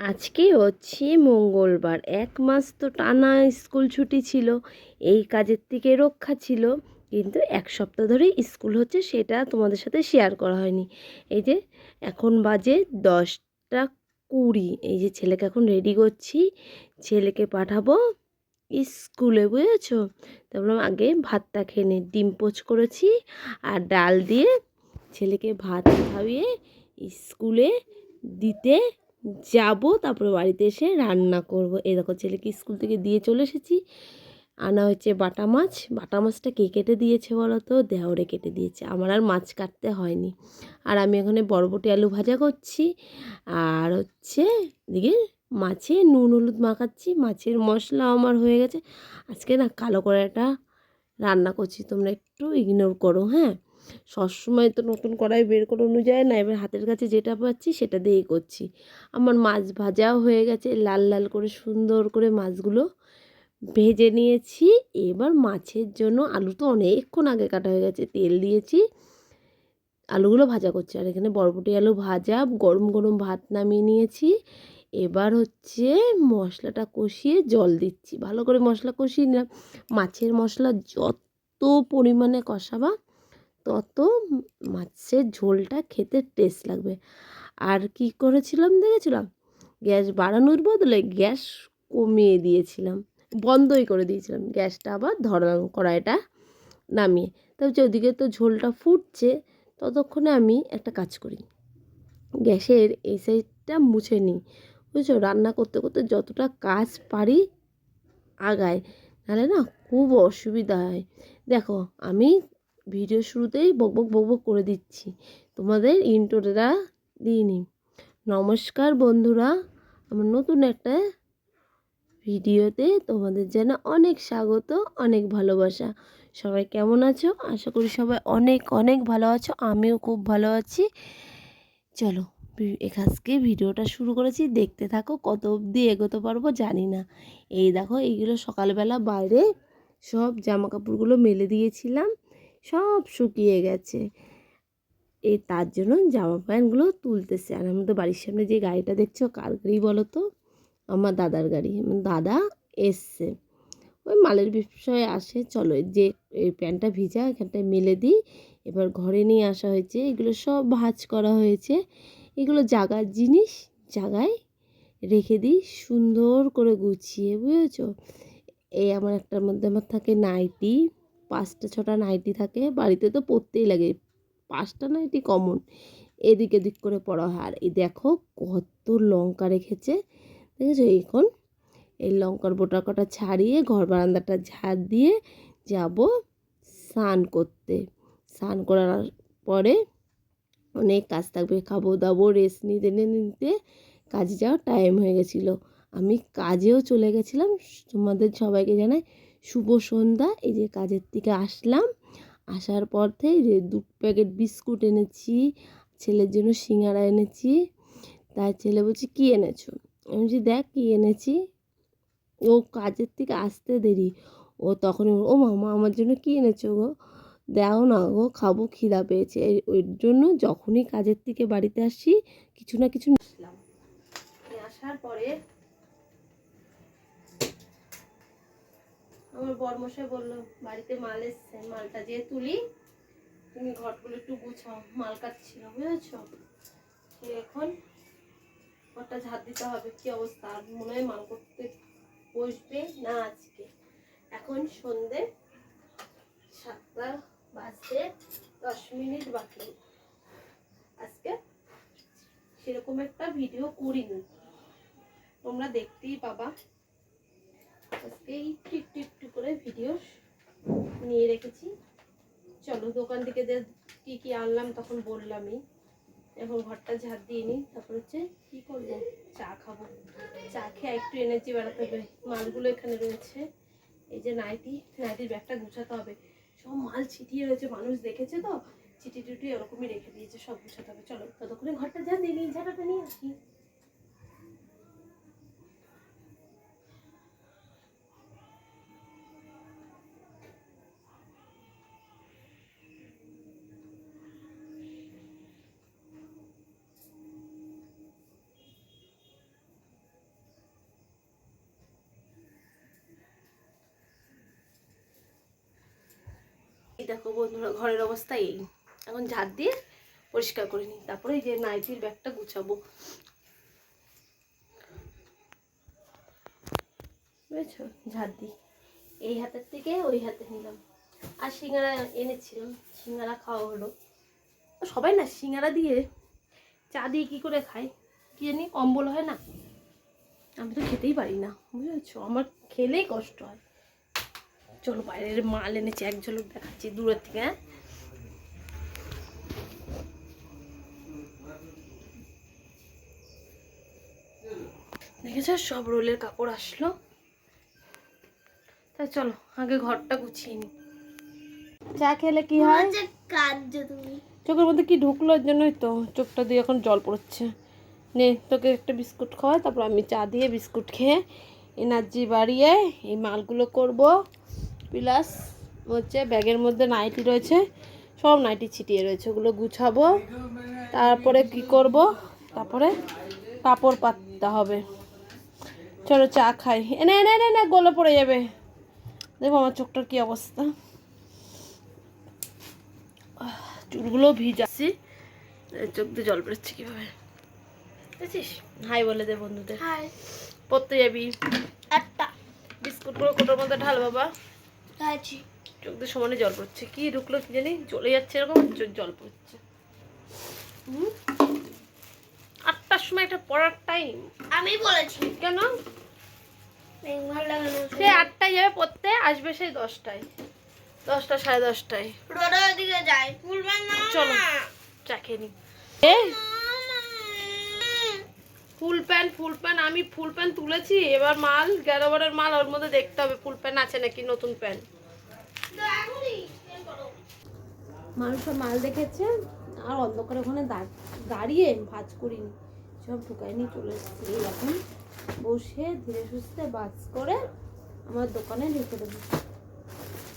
আজকে হচ্ছে মঙ্গলবার। এক মাস তো টানা স্কুল ছুটি ছিল, এই কাজের থেকে রক্ষা ছিল। কিন্তু এক সপ্তাহ ধরে স্কুল হচ্ছে সেটা তোমাদের সাথে শেয়ার করা হয়নি। এই যে এখন বাজে দশটা কুড়ি। এই যে ছেলেকে এখন রেডি করছি, ছেলেকে পাঠাবো স্কুলে, বুঝেছ? তারপর আগে ভাতটা খেয়ে নে। ডিম পোচ করেছি আর ডাল দিয়ে ছেলেকে ভাত খাইয়ে স্কুলে দিতে যাব, তারপরে বাড়িতে এসে রান্না করব। এই দেখো, ছেলেকে স্কুল থেকে দিয়ে চলে এসেছি। আনা হচ্ছে বাটা মাছ। বাটা মাছটা কে কেটে দিয়েছে বলো তো? দেওরে কেটে দিয়েছে। আমার আর মাছ কাটতে হয়নি। আর আমি এখানে বরবটি আলু ভাজা করছি। আর হচ্ছে দিকে মাছে নুন হলুদ মাখাচ্ছি। মাছের মশলা আমার হয়ে গেছে। আজকে না কালো কড়াইটা রান্না করছি। তোমরা একটু ইগনোর করো হ্যাঁ? সবসময় তো নতুন কড়াই বের করানো যায় না, এবার হাতের কাছে যেটা পাচ্ছি সেটা দিয়েই করছি। আমার মাছ ভাজাও হয়ে গেছে, লাল লাল করে সুন্দর করে মাছগুলো ভেজে নিয়েছি। এবার মাছের জন্য আলু তো অনেকক্ষণ আগে কাটা হয়ে গেছে, তেল দিয়েছি। আলুগুলো ভাজা করছি, আর এখানে বরবটি আলু ভাজা, গরম গরম ভাত নামিয়ে নিয়েছি। এবার হচ্ছে মশলাটা কষিয়ে জল দিচ্ছি, ভালো করে মশলা কষিয়ে নিলাম। মাছের মশলা যত পরিমাণে কষাবা তত মাছের ঝোলটা খেতে টেস্ট লাগবে। আর কি করেছিলাম দেখেছিলাম? গ্যাস বাড়ানোর বদলে গ্যাস কমিয়ে দিয়েছিলাম। বন্ধই করে দিয়েছিলাম। গ্যাসটা আবার ধরালাম কড়াইটা নামিয়ে। তারপর ওদিকে তো ঝোলটা ফুটছে, ততক্ষণে আমি একটা কাজ করি। গ্যাসের এই সাইডটা মুছে নিই। বুঝছ? রান্না করতে করতে যতটা কাজ পারি আগায় নাহলে না খুব অসুবিধা হয়। দেখো, আমি ভিডিও শুরুতেই বকবক বকবক করে দিচ্ছি। তোমাদের ইন্টোটা দিইনি নমস্কার বন্ধুরা, আমার নতুন একটা ভিডিওতে তোমাদের যেন অনেক স্বাগত, অনেক ভালোবাসা। সবাই কেমন আছো? আশা করি সবাই অনেক অনেক ভালো আছো। আমিও খুব ভালো আছি। চলো আজকে ভিডিওটা শুরু করেছি। দেখতে থাকো, কত অবধি এগোতে পারব জানি না। এই দেখো, এইগুলো সকালবেলা বাইরে সব জামা কাপড়গুলো মেলে দিয়েছিলাম। সব শুকিয়ে গেছে। এই তার জন্য জামা প্যান্টগুলো তুলতেছে। আর আমাদের বাড়ির সামনে যে গাড়িটা দেখছ, কার গাড়ি বলো তো? আমার দাদার গাড়ি। দাদা এসছে। ওই মালের বিষয়ে আসে। চলো যে এই প্যান্টটা ভিজা, এখানটায় মেলে দিই। এবার ঘরে নিয়ে আসা হয়েছে। এগুলো সব ভাজ করা হয়েছে। এগুলো জাগার জিনিস জাগায় রেখে দিই। সুন্দর করে গুছিয়ে, বুঝেছ? এই আমার একটার মধ্যে আমার থাকে নাইটি। পাঁচটা ছটা নাইটি থাকে, বাড়িতে তো পরতেই লাগে। পাঁচটা নাইটি কমন এদিক এদিক করে পড়া হয়। আর এই দেখো কত লঙ্কা রেখেছে, দেখেছ? এখন এই লঙ্কার বোটা কটা ছাড়িয়ে ঘর বারান্দাটা ঝাড় দিয়ে যাব স্নান করতে। স্নান করার পরে অনেক কাজ থাকবে। খাব দাবো রেস্ট নিতে নিতে কাজে যাওয়ার টাইম হয়ে গেছিল। আমি কাজেও চলে গেছিলাম। তোমাদের সবাইকে জানাই শুভ সন্ধ্যা, এই যে কাজের থেকে আসলাম। আসার পর থেকে যে দু প্যাকেট বিস্কুট এনেছি, ছেলের জন্য সিঙ্গারা এনেছি, তার ছেলে বলছি, কী এনেছো? আমি বলছি, দেখ কী এনেছি। ও কাজের থেকে আসতে দেরি। ও তখন ও মামা, আমার জন্য কী এনেছো গো? দাও না গো, খাব, খিদা পেয়েছে। ওই জন্য যখনই কাজের থেকে বাড়িতে আসি, কিছু না কিছু আসার পরে আমার বরমশাই বলল, বাড়িতে মাল এসছে, মালটা যে তুলি। তুমি ঘরগুলো একটু গুছাও, মাল কাটছিল, বুঝেছ? এখন ঘরটা ঝাড় দিতে হবে, কি অবস্থা? আর মনে হয় মাল করতে বসবে না আজকে? এখন সন্ধে সাতটা বাজতে দশ মিনিট বাকি। আজকে সেরকম একটা ভিডিও করিনি। তোমরা দেখতেই পাবা। আজকে একটু একটু করে ভিডিও নিয়ে রেখেছি। চলো, দোকান থেকে যে কী কী আনলাম তখন বললামই। এখন ঘরটা ঝাড় দিয়ে নিই, তারপর হচ্ছে কী করব? চা খাব। চা খেয়ে একটু এনার্জি বাড়াতে হবে। মালগুলো এখানে রয়েছে। এই যে নাইটি, নাইটির ব্যাগটা গুছাতে হবে। সব মাল ছিটিয়ে রয়েছে, মানুষ দেখেছে তো? চিটি টুটি ওরকমই রেখে দিয়েছে, সব গুছাতে হবে। চলো, ততক্ষণে ঘরটা যা দিয়ে নিই ঝাড়াটা নিয়ে আসি। দেখো বন্ধুরা, ঘরের অবস্থা এই। এখন ঝাড় দিয়ে পরিষ্কার করে নিই। তারপরে যে নাইটির ব্যাগটা গুছাবো। বুঝেছ? ঝাড় দিই। এই হাতের থেকে ওই হাতে নিলাম। আর সিঙ্গারা এনেছিলাম। সিঙ্গারা খাওয়া হলো। সবাই না সিঙ্গারা দিয়ে চা দিয়ে কী করে খায়? কি জানি অম্বল হয় না? আমি তো খেতেই পারি না। বুঝেছ? আমার খেলেই কষ্ট হয়। চলো বাইরের মাল এনেছি এক ঝলক দেখাচ্ছি দূরের থেকে হ্যাঁ? দেখেছ সব রোলের কাপড় আসলো? তা চলো আগে ঘরটা গুছিয়ে নি। চা খেলে কি হয়? চোখের মধ্যে কি ঢুকলো জন্যই তো চোখটা দিয়ে এখন জল পড়ছে। নে তোকে একটা বিস্কুট খাওয়াই তারপর আমি চা দিয়ে বিস্কুট খেয়ে এনার্জি বাড়িয়ে এই মালগুলো করব। প্লাস হচ্ছে ব্যাগের মধ্যে নাইটি রয়েছে সব নাইটি ছিটিয়ে রয়েছে ওগুলো গুছাবো। তারপরে কি করব? তারপরে কাপড় পাততে হবে। চলো চা খাই। এনে এনে এনে এনে গলে পড়ে যাবে। দেখো আমার চোখটার কি অবস্থা। চুলগুলো ভিজাচ্ছি চোখ দিয়ে জল বেরোচ্ছে কীভাবে। বুঝছিস হাই বলে দে বন্ধুদের। হাই। পড়তে যাবি। একটা। বিস্কুটগুলো কোটোর মধ্যে ঢাল বাবা। খাইছি চোখ দিয়ে সমানে জল পড়ছে। কি ঢুকলো কি জানি? চলে যাচ্ছে এরকম জল পড়ছে? আটটার সময় একটা পড়ার টাইম আমি বলেছি। কেন? সে আটটায় যাবে পড়তে আসবে সেই দশটায়। দশটা সাড়ে দশটায়। রোডের দিকে না। চলো। চা খেয়ে নি। ফুল প্যান্ট ফুল প্যান্ট আমি ফুল প্যান্ট তুলেছি, এবার মাল গ্যারাবারের মাল, ওর মধ্যে দেখতে হবে ফুল প্যান্ট আছে নাকি নতুন প্যান্ট মানুষ মাল দেখেছে, আর অন্ধকার ওখানে দাঁড়- দাঁড়িয়ে ভাজ করিনি। সব ঢুকাই নিয়ে চলে এসেছি। এখন বসে ধীরে সুস্থে বাজ করে আমার দোকানে ঢুকে দেবো।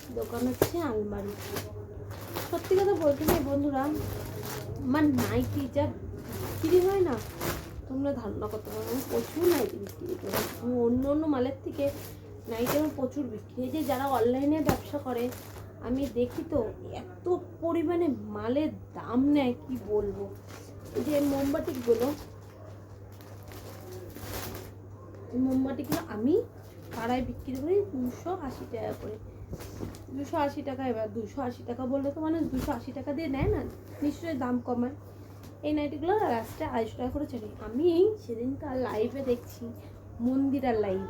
দোকান হচ্ছে আলমারি। সত্যি কথা বলতে চাই বন্ধুরা, আমার নাইটি যা বিক্রি হয় না তোমরা ধারণা করতে পারো, আমি প্রচুর নাইটি বিক্রি করি। আমি অন্য অন্য মালের থেকে নাইটি আমার প্রচুর বিক্রি এই যে যারা অনলাইনে ব্যবসা করে, আমি দেখি তো এত পরিমাণে মালের দাম নেয়, কি বলব? এই যে মোমবাতিগুলো এই মোমবাতিগুলো আমি পাড়ায় বিক্রি করি দুশো আশি টাকা করে। দুশো আশি টাকা এবার, দুশো আশি টাকা বললে তো মানুষ দুশো আশি টাকা দিয়ে নেয় না? নিশ্চয়ই দাম কমায়। এই নাইটিগুলো লাস্টে আড়াইশো টাকা করে চলে। আমি সেদিনকার লাইভে দেখছি, মন্দিরার লাইভ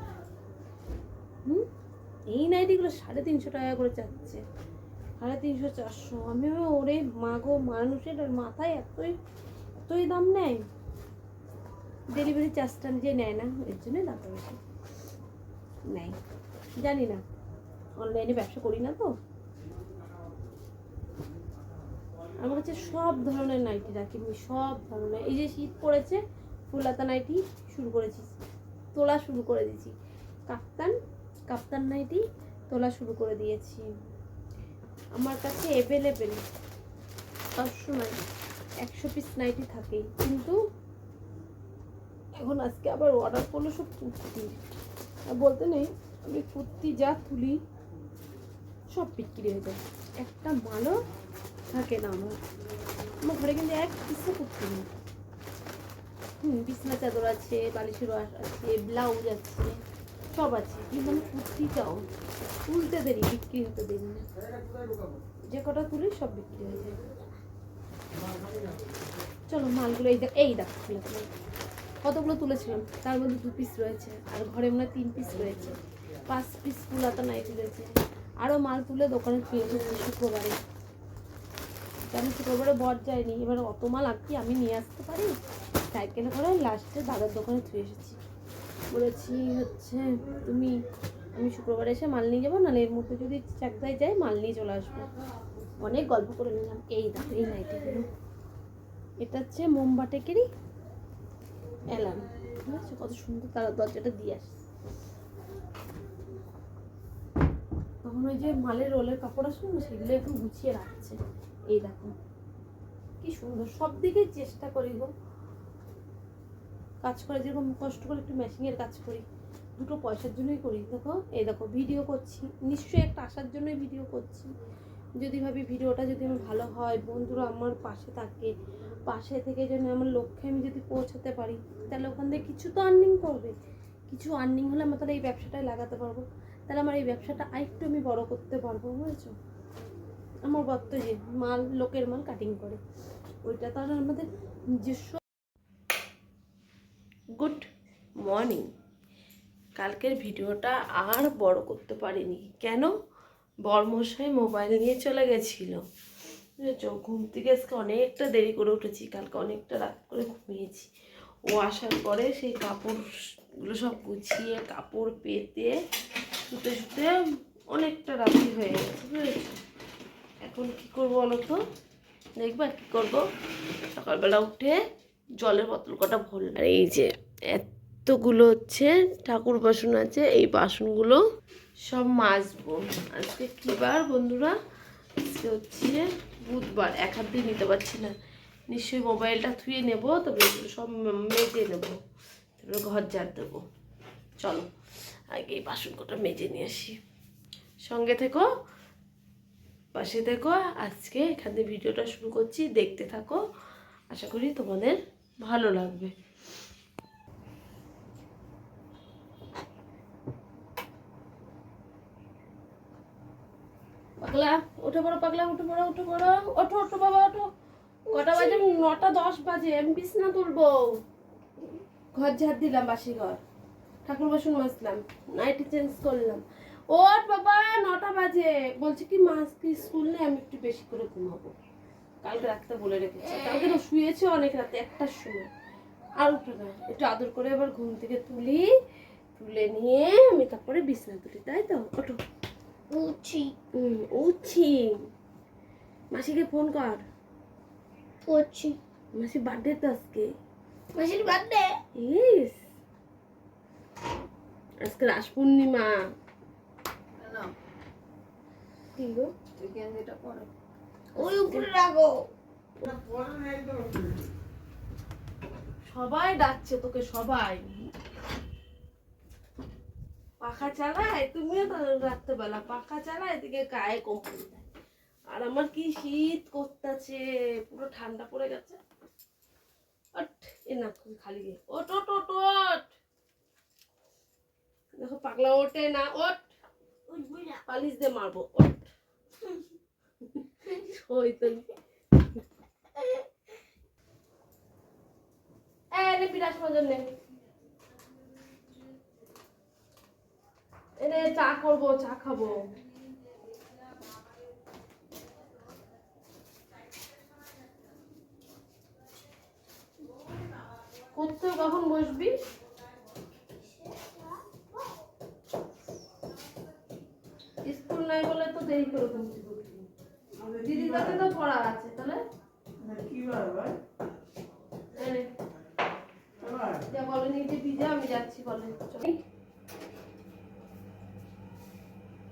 হুম? এই নাইটিগুলো সাড়ে তিনশো টাকা করে চাচ্ছে। সাড়ে তিনশো, চারশো। আমি ওরে মাগো মানুষের মাথায় এতই এতই দাম নেয়? ডেলিভারি চার্জটা যে নেয় না, এর জন্য দামটা বেশি। নেয়। জানি না। অনলাইনে ব্যবসা করি না তো। আমার কাছে সব ধরনের নাইটি রাখি, আমি সব ধরনের। এই যে শীত পড়েছে ফুলাতা নাইটি শুরু করেছি, তোলা শুরু করে দিয়েছি। কাপ্তান কাপ্তান নাইটি তোলা শুরু করে দিয়েছি। আমার কাছে অ্যাভেলেবেল সবসময় একশো পিস নাইটি থাকেই কিন্তু এখন আজকে আবার অর্ডার করল সব কুর্তি। বলতে নেই, আমি কুর্তি যা তুলি, সব বিক্রি হয়ে যায়। একটা মালও থাকে না আমার। আমার ঘরে কিন্তু এক পিসও কুর্তি নেই। হুম, বিছনা, চাদর আছে, বালিশের আছে ব্লাউজ আছে, সব আছে। কিন্তু আমি কুর্তিটাও তুলতে দেরি, বিক্রি হতে দেরি যে কটা তুলি, সব বিক্রি হয়ে যায়। চলো, মালগুলো এই দেখ এই দেখো কতগুলো তুলেছিলাম? তার মধ্যে দু পিস রয়েছে। আর ঘরে মনে তিন পিস রয়েছে। পাঁচ পিস ফুলাতা নাইটি রয়েছে। আরও মাল তুলে দোকানে এসেছি শুক্রবারে। আমি শুক্রবারে বর যায়নি এবার অত মাল কি আমি নিয়ে আসতে পারি? সাইকেলে করে লাস্টে দাদার দোকানে থুয়ে এসেছি। বলেছি হচ্ছে, তুমি, আমি শুক্রবারে এসে মাল নিয়ে যাব, নাহলে এর মধ্যে যদি চাকদায় যাই, মাল নিয়ে চলে আসব। অনেক গল্প করে নিলাম। এই দেখো, এই নাইটিগুলো এটা হচ্ছে মোমবাটেকেরই অ্যালার্ম। ঠিক আছে? কত সুন্দর তারা দরজাটা দিয়ে আসছে তখন ওই যে মালের রোলের কাপড় আসলো না, সেগুলো একটু গুছিয়ে রাখছে। এই দেখো। কি সুন্দর, সব দিকে চেষ্টা করি গো। কাজ করে যেরকম কষ্ট করে একটু মেশিনের কাজ করি, দুটো পয়সার জন্যই করি। দেখো, এই দেখো ভিডিও করছি। নিশ্চয়ই একটা আসার জন্যই ভিডিও করছি। যদি ভাবি ভিডিওটা যদি আমার ভালো হয়, বন্ধুরা আমার পাশে থাকে, পাশে থেকে যেন আমার লক্ষ্যে আমি যদি পৌঁছাতে পারি, তাহলে ওখান থেকে কিছু তো আর্নিং করবে। কিছু আর্নিং হলে আমার তাহলে এই ব্যবসাটাই লাগাতে পারব। তাহলে আমার এই ব্যবসাটা আরেকটু আমি বড় করতে পারব, বুঝেছ? আমার বত্ত যে মাল, লোকের মাল কাটিং করে। ওইটা তো আর আমাদের নিজস্ব। গুড মর্নিং কালকের ভিডিওটা আর বড় করতে পারিনি। কেন? বর্মশাই মোবাইল নিয়ে চলে গেছিল। ঘুম থেকে আজকে অনেকটা দেরি করে উঠেছি। কালকে অনেকটা রাত করে ঘুমিয়েছি। ও আসার পরে সেই কাপড়গুলো সব গুছিয়ে, কাপড় পেতে, শুতে শুতে অনেকটা রাত্রি হয়ে গেছে। এখন কি করব বলো তো? দেখবা কি করব? সকালবেলা উঠে জলের বোতল কটা ভরলাম। আর এই যে এতগুলো হচ্ছে ঠাকুর বাসন আছে এই বাসনগুলো সব মাজবো। আজকে কি বার বন্ধুরা? আজকে হচ্ছে বুধবার এক হাত দিয়ে নিতে পারছি না। নিশ্চয়ই মোবাইলটা ধুয়ে নেব তবে সব মেজে নেব। তারপরে ঘর ঝাড় দেবো। চলো আগে এই বাসন কটা মেজে নিয়ে আসি। সঙ্গে থেকো পাশে থেকো আজকে এখান থেকে ভিডিওটা শুরু করছি দেখতে থাকো। আশা করি তোমাদের ভালো লাগবে। পাগলা উঠে পড়ো পাগলা উঠে পড়ো উঠে পড়ো। ওঠো ওঠো বাবা ওঠো। কটা বাজে? নটা দশ বাজে আমি বিছনা তুলবো। ঘর ঝাড় দিলাম বাসি ঘর। ঠাকুর বাসন মাজলাম নাইটি চেঞ্জ করলাম। ওর বাবা নটা বাজে। বলছে কি মাস কি স্কুল নেই আমি একটু বেশি করে ঘুমাবো। কালকে রাতে বলে রেখেছি। কালকে তো শুয়েছে অনেক রাতে একটার সময়। আর উঠে না। একটু আদর করে এবার ঘুম থেকে তুলি তুলে নিয়ে আমি তারপরে বিছনা তুলি তাই তো? ওঠো। উঠছি। হুম উঠছি। মাসিকে ফোন কর। করছি। মাসি বার্থডে তো আজকে। মাসির বার্থডে ইস আজকে রাস পূর্ণিমা কি গো। ওই উপরে রাখো। সবাই ডাকছে তোকে সবাই। পাখা চালায়? তুমিও তো রাত্রেবেলা পাখা চালায় এদিকে গায়ে কম্পন দেয়। আর আমার কি শীত করতেছে? পুরো ঠান্ডা পড়ে গেছে। এ না খালি গিয়ে। ওট ওট ওট ওট দেখো পাগলা ওঠে না ওট পালিশ দিয়ে মারবো ওট চা করব চা খাব করতে কখন বসবি স্কুল নাই বলে তো দেরি করে ঘুরবি দিদির কাছে তো পড়া আছে তাহলে? এনে। যা বলে নিজে ভিজে আমি যাচ্ছি বলে। চল।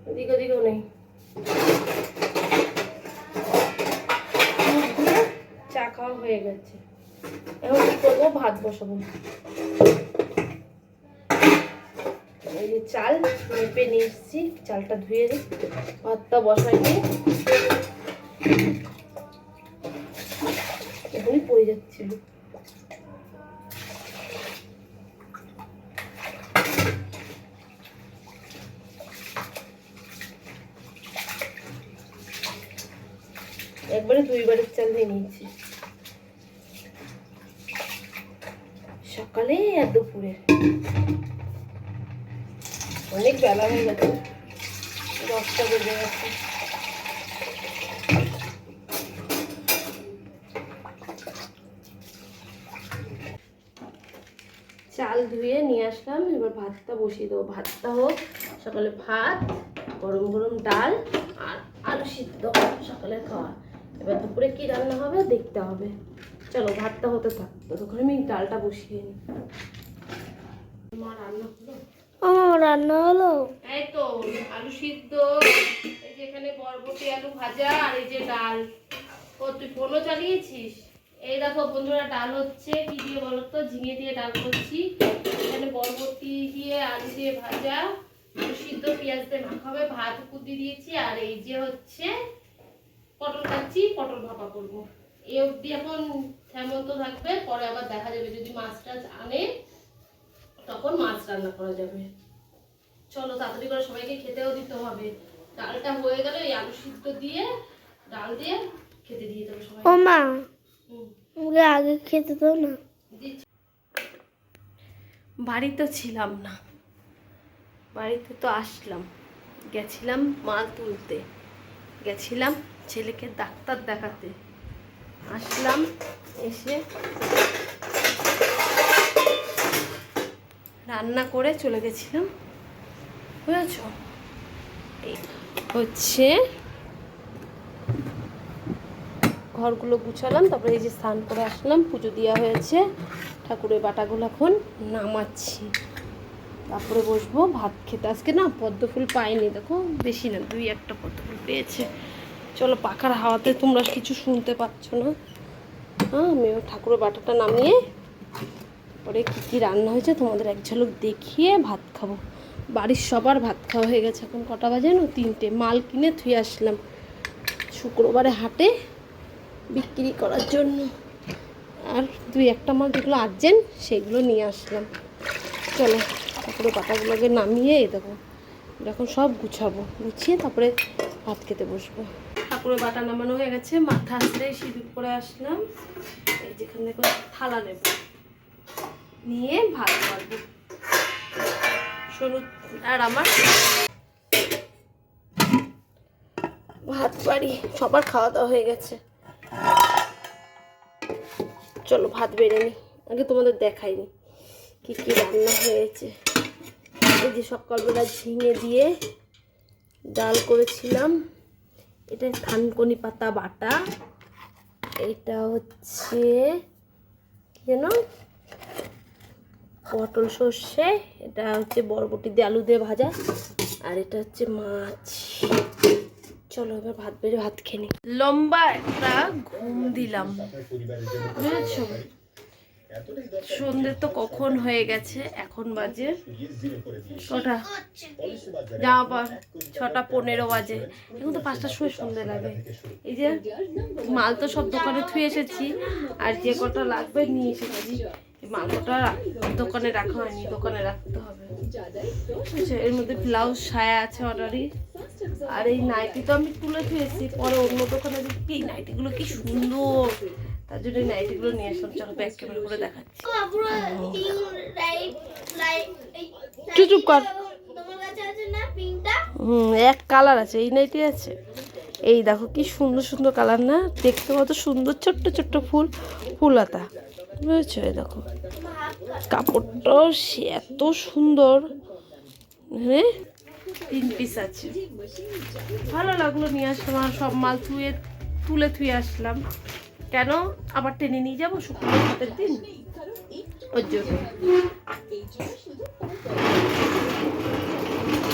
এদিক ওদিকও নেই। চা খাওয়া হয়ে গেছে। এখন কি করব? ভাত বসাবো। এই যে চাল মেপে নিয়ে এসেছি। চালটা ধুয়ে দিই। ভাতটা বসাইনি। পড়ে যাচ্ছিল। একবারে দুইবারের চাল দিয়ে নিয়েছি। সকালে আর দুপুরে। অনেক বেলা হয়ে গেছে। দশটা বেজে গেছে চাল ধুয়ে নিয়ে আসলাম। এবার ভাতটা বসিয়ে দেবো। ভাতটা হোক সকালে ভাত গরম গরম ডাল আর আলু সিদ্ধ সকালে খাওয়া। এবার দুপুরে কি রান্না হবে দেখতে হবে। চলো ভাতটা হতে থাক। ততক্ষণ আমি ডালটা বসিয়ে নিই। মা রান্না হলো? ও রান্না হলো? এই তো আলু সিদ্ধ এই যে এখানে বরবটি আলু ভাজা আর এই যে ডাল। ও তুই ফোনও চালিয়েছিস? এই দেখো বন্ধুরা, ডাল হচ্ছে, কি দিয়ে বলো তো? ঝিঙে দিয়ে ডাল করছি। এখানে বরবটি দিয়ে আলু দিয়ে ভাজা সিদ্ধ, পেঁয়াজ দিয়ে মাখা হবে, ভাত কুদি দিয়েছি, আর এই যে হচ্ছে পটল কাচ্ছি পটল ভাপা করব। এই অবধি এখন হেমন্ত থাকবে, পরে আবার দেখা যাবে। যদি মাছ টাছ আনে, তখন মাছ রান্না করা যাবে। চলো, তাড়াতাড়ি করে সবাইকে খেতেও দিতে হবে। ডালটা হয়ে গেলে এই আলু সিদ্ধ দিয়ে, ডাল দিয়ে খেতে দিয়ে দেবো সবাই আমাকে আগে খেতে দাও না। বাড়িতে ছিলাম না। বাড়িতে তো আসলাম। গেছিলাম মাল তুলতে। গেছিলাম ছেলেকে ডাক্তার দেখাতে। আসলাম, এসে রান্না করে চলে গেছিলাম। বুঝেছ? হচ্ছে ঘরগুলো গুছালাম, তারপরে এই যে স্নান করে আসলাম, পুজো দেওয়া হয়েছে। ঠাকুরের বাটাগুলো এখন নামাচ্ছি। তারপরে বসবো, ভাত খেতে। আজকে না পদ্ম ফুল পাইনি, দেখো, বেশি না, দুই একটা পদ্ম ফুল পেয়েছে। চলো, পাখার হাওয়াতে তোমরা কিছু শুনতে পাচ্ছ না? হ্যাঁ আমিও ঠাকুরের বাটাটা নামিয়ে পরে কী কী রান্না হয়েছে তোমাদের এক ঝলক দেখিয়ে ভাত খাব। বাড়ির সবার ভাত খাওয়া হয়ে গেছে এখন কটা বাজে না? তিনটে। মাল কিনে থুয়ে আসলাম। শুক্রবারে হাটে বিক্রি করার জন্য। আর দুই একটা মাল যেগুলো আর্জেন্ট সেগুলো নিয়ে আসলাম। চলো, তারপরে পাতাগুলোকে নামিয়ে দেখো এখন সব গুছাবো। গুছিয়ে তারপরে ভাত খেতে বসবো। ঠাকুরের বাটা নামানো হয়ে গেছে, মাথা আসলে সিঁদুর করে আসলাম। এই যেখানে দেখো থালা নেব। নিয়ে ভাত বাড়বো সোনু আর আমার। ভাত বাড়ি, সবার খাওয়া দাওয়া হয়ে গেছে। চলো, ভাত বেড়ে নি। আগে তোমাদের দেখাইনি কি কি রান্না হয়েছে। এই যে সকালবেলা ঝিঙে দিয়ে ডাল করেছিলাম। এটা থানকনি পাতা বাটা। এটা হচ্ছে কি যেন? পটল সর্ষে। এটা হচ্ছে বরবটি দিয়ে আলু দিয়ে ভাজা। আর এটা হচ্ছে মাছ। চলো এবার ভাত বেড়ে ভাত খেয়ে লম্বা একটা ঘুম দিলাম। বুঝেছ? সন্ধ্যে তো কখন হয়ে গেছে? এখন বাজে কটা জামা পর ছটা পনেরো বাজে। এখন তো পাঁচটার সময় সন্ধ্যে লাগে। এই যে মাল তো সব দোকানে থুয়ে এসেছি। আর যে কটা লাগবে নিয়ে এসেছি। এই মাল কটা দোকানে রাখা হয়নি, দোকানে রাখতে হবে। এর মধ্যে ব্লাউজ, সায়া আছে অর্ডারই আর এই নাইটি তো আমি তুলে থুয়েছি পরে অন্য দোকানে দেখি এই নাইটিগুলো কি সুন্দর। তার জন্য এই নাইটিগুলো নিয়ে আসলাম চলো ব্যাক ক্যামেরা করে দেখাচ্ছি। চুপ চুপ কর। হুম এক কালার আছে এই নাইটি আছে। এই দেখো কি সুন্দর সুন্দর কালার না? দেখতে কত সুন্দর ছোট্ট ছোট্ট ফুল ফুলতা বুঝেছ? এই দেখো। কাপড়টাও সে এত সুন্দর। হ্যাঁ? তিন পিস আছে। ভালো লাগল নিয়ে আসলাম সব মাল থুয়ে তুলে থুয়ে আসলাম। কেন? আবার টেনে নিয়ে যাব শুক্রবার হাতের দিন? ওর জন্য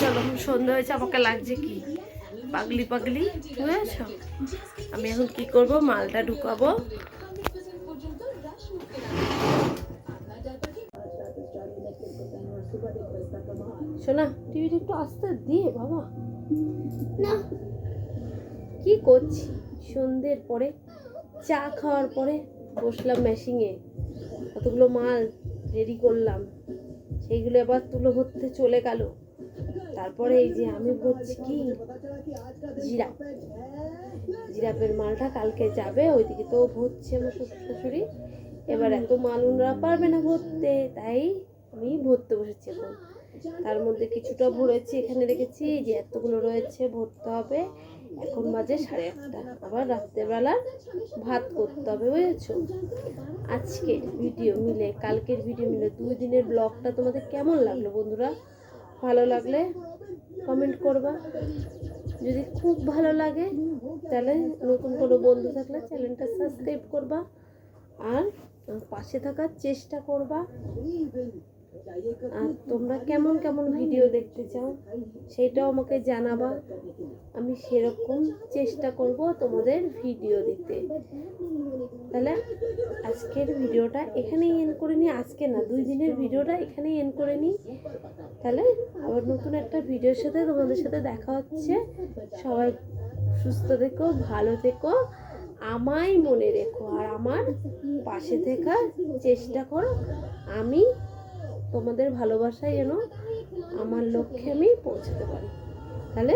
চলো সন্ধ্যা হয়েছে, আমাকে লাগছে কি? পাগলি পাগলি বুঝেছ? আমি এখন কি করব? মালটা ঢুকাবো। শোনা টিভিটা একটু আস্তে দিয়ে বাবা। না। কি করছি? সন্ধ্যের পরে চা খাওয়ার পরে বসলাম মেশিংয়ে কতগুলো মাল রেডি করলাম। সেইগুলো আবার তুলো ভরতে চলে গেল। তারপরে এই যে আমি ভরছি কি জিরা জিরাপের মালটা কালকে যাবে ওইদিকে তো ভরছে আমার শ্বশুর শাশুড়ি এবার এত মাল ওনারা পারবে না ভরতে তাই আমি ভরতে বসেছি তার মধ্যে কিছুটা ভরেছি, এখানে রেখেছি যে এতগুলো রয়েছে, ভরতে হবে। এখন বাজে সাড়ে আটটা। আবার রাত্রেবেলা ভাত করতে হবে, বুঝেছ? আজকের ভিডিও মিলে, কালকের ভিডিও মিলে, দুই দিনের ব্লগটা তোমাদের কেমন লাগল বন্ধুরা? ভালো লাগলে কমেন্ট করবা। যদি খুব ভালো লাগে, তাহলে নতুন কোনো বন্ধু থাকলে চ্যানেলটা সাবস্ক্রাইব করবা। আর পাশে থাকার চেষ্টা করবা। আর তোমরা কেমন কেমন ভিডিও দেখতে চাও, সেটাও আমাকে জানাবা। আমি সেরকম চেষ্টা করব তোমাদের ভিডিও দিতে। তাহলে আজকের ভিডিওটা এখানেই এন্ড করে নিই। আজকে না, দুই দিনের ভিডিওটা এখানেই এন্ড করে নিই। তাহলে আবার নতুন একটা ভিডিওর সাথে তোমাদের সাথে দেখা হচ্ছে। সবাই সুস্থ থেকো, ভালো থেকো, আমায় মনে রেখো। আর আমার পাশে থাকার চেষ্টা করো। আমি তোমাদের ভালোবাসায় যেন আমার লক্ষ্যে আমি পৌঁছাতে পারি। তাহলে